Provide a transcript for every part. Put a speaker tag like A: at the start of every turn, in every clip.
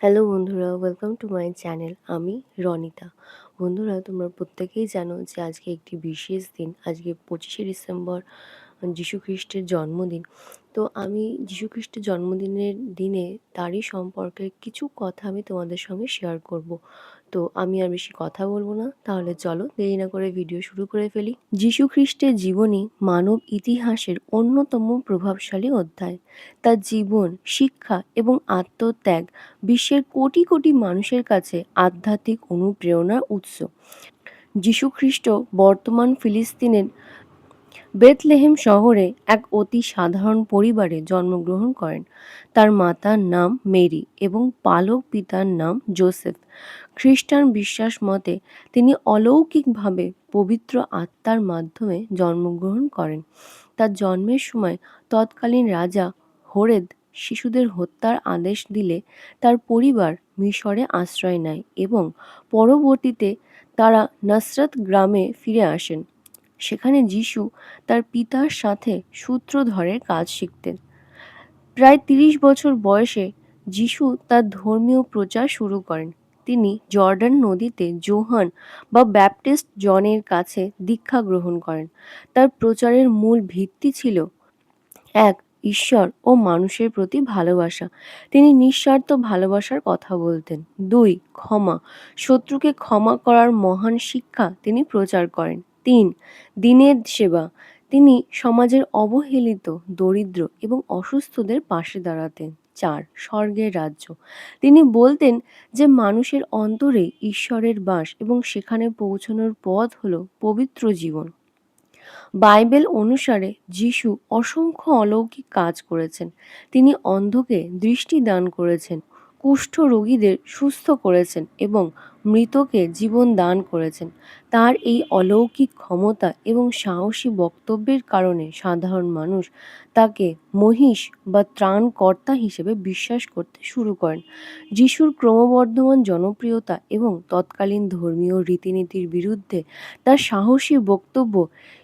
A: Hello বন্ধুরা welcome to my channel আমি রনিতা। বন্ধুরা, তোমরা প্রত্যেকেই জানো যে আজকে একটি বিশেষ দিন, আজকে পঁচিশে ডিসেম্বর যীশুখ্রিস্টের জন্মদিন। তো আমি যীশুখ্রিস্টের জন্মদিনের দিনে তারই সম্পর্কে কিছু কথা আমি তোমাদের সঙ্গে শেয়ার করব। তো আমি আর বেশি কথা বলব না। তাহলে চলো দেরি না করে ভিডিও শুরু করে ফেলি। যীশু খ্রিস্টের জীবনী মানব ইতিহাসের অন্যতম প্রভাবশালী অধ্যায়। তার জীবন, শিক্ষা এবং আত্মত্যাগ বিশ্বের কোটি কোটি মানুষের কাছে আধ্যাত্মিক অনুপ্রেরণার উৎস। যীশুখ্রিস্ট বর্তমান ফিলিস্তিনের বেথলেহেম শহরে এক অতি সাধারণ পরিবারে জন্মগ্রহণ করেন। তার মাতার নাম মেরি এবং পালক পিতার নাম জোসেফ। খ্রিস্টান বিশ্বাস মতে তিনি অলৌকিকভাবে পবিত্র আত্মার মাধ্যমে জন্মগ্রহণ করেন। তার জন্মের সময় তৎকালীন রাজা হোরেদ শিশুদের হত্যার আদেশ দিলে তার পরিবার মিশরে আশ্রয় নেয় এবং পরবর্তীতে তারা নসরত গ্রামে ফিরে আসেন। সেখানে যিশু তার পিতার সাথে সূত্রধরের কাজ শিখতেন। প্রায় তিরিশ বছর বয়সে যিশু তার ধর্মীয় প্রচার শুরু করেন। তিনি জর্ডান নদীতে জোহান বা ব্যাপটিস্ট জনের কাছে দীক্ষা গ্রহণ করেন। তার প্রচারের মূল ভিত্তি ছিল এক, ঈশ্বর ও মানুষের প্রতি ভালোবাসা। তিনি নিঃস্বার্থ ভালোবাসার কথা বলতেন। দুই, ক্ষমা। শত্রুকে ক্ষমা করার মহান শিক্ষা তিনি প্রচার করেন। তিন, দিনের সেবা। তিনি সমাজের অবহেলিত, দরিদ্র এবং অসুস্থদের পাশে দাঁড়াতেন চার, স্বর্গের রাজ্য। তিনি বলতেন যে, মানুষের অন্তরে ঈশ্বরের বাস এবং সেখানে পৌঁছানোর পথ হল পবিত্র জীবন। বাইবেল অনুসারে যিশু অসংখ্য অলৌকিক কাজ করেছেন। তিনি অন্ধকে দৃষ্টি দান করেছেন, কুষ্ঠ রোগীদের সুস্থ করেছেন এবং মৃতকে জীবন দান করেছেন। তার এই অলৌকিক ক্ষমতা এবং সাহসী বক্তব্যের কারণে সাধারণ মানুষ তাকে মহিষ বা ত্রাণকর্তা হিসেবে বিশ্বাস করতে শুরু করেন। যিশুর ক্রমবর্ধমান জনপ্রিয়তা এবং তৎকালীন ধর্মীয় রীতিনীতির বিরুদ্ধে তার সাহসী বক্তব্য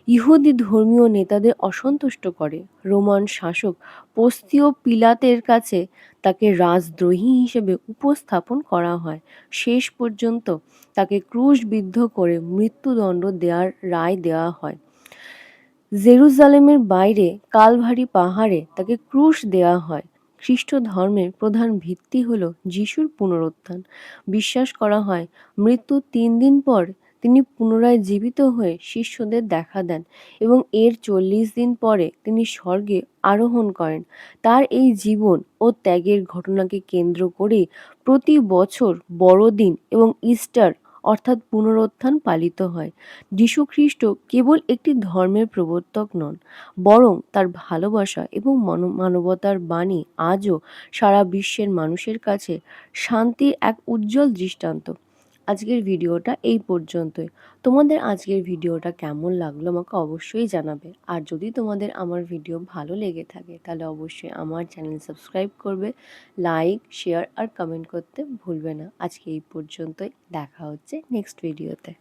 A: ইহুদি ধর্মীয় নেতাদের অসন্তুষ্ট করে। রোমান শাসক পোস্তীয় পিলাতের কাছে তাকে রাজদ্রোহী হিসেবে উপস্থাপন করা হয়। শেষ পর্যন্ত তাকে ক্রুশবিদ্ধ করে মৃত্যুদণ্ড দেওয়ার রায় দেওয়া হয়। জেরুজালেমের বাইরে কালভারি পাহাড়ে তাকে ক্রুশ দেওয়া হয়। খ্রিস্ট ধর্মের প্রধান ভিত্তি হল যিশুর পুনরুত্থান। বিশ্বাস করা হয়, মৃত্যু তিন দিন পর তিনি পুনরায় জীবিত হয়ে শিষ্যদের দেখা দেন এবং এর চল্লিশ দিন পরে তিনি স্বর্গে আরোহণ করেন। তার এই জীবন ও ত্যাগের ঘটনাকে কেন্দ্র করে প্রতি বছর বড়দিন এবং ইস্টার অর্থাৎ পুনরুত্থান পালিত হয়। যীশুখ্রিস্ট কেবল একটি ধর্মের প্রবর্তক নন, বরং তার ভালোবাসা এবং মানবতার বাণী আজও সারা বিশ্বের মানুষের কাছে শান্তির এক উজ্জ্বল দৃষ্টান্ত। আজকের ভিডিওটা এই পর্যন্তই। তোমাদের আজকের ভিডিওটা কেমন লাগল আমাকে অবশ্যই জানাবে। আর যদি তোমাদের আমার ভিডিও ভালো লেগে থাকে, তাহলে অবশ্যই আমার চ্যানেল সাবস্ক্রাইব করবে, লাইক, শেয়ার আর কমেন্ট করতে ভুলবে না। আজকে এই পর্যন্তই। দেখা হচ্ছে নেক্সট ভিডিওতে।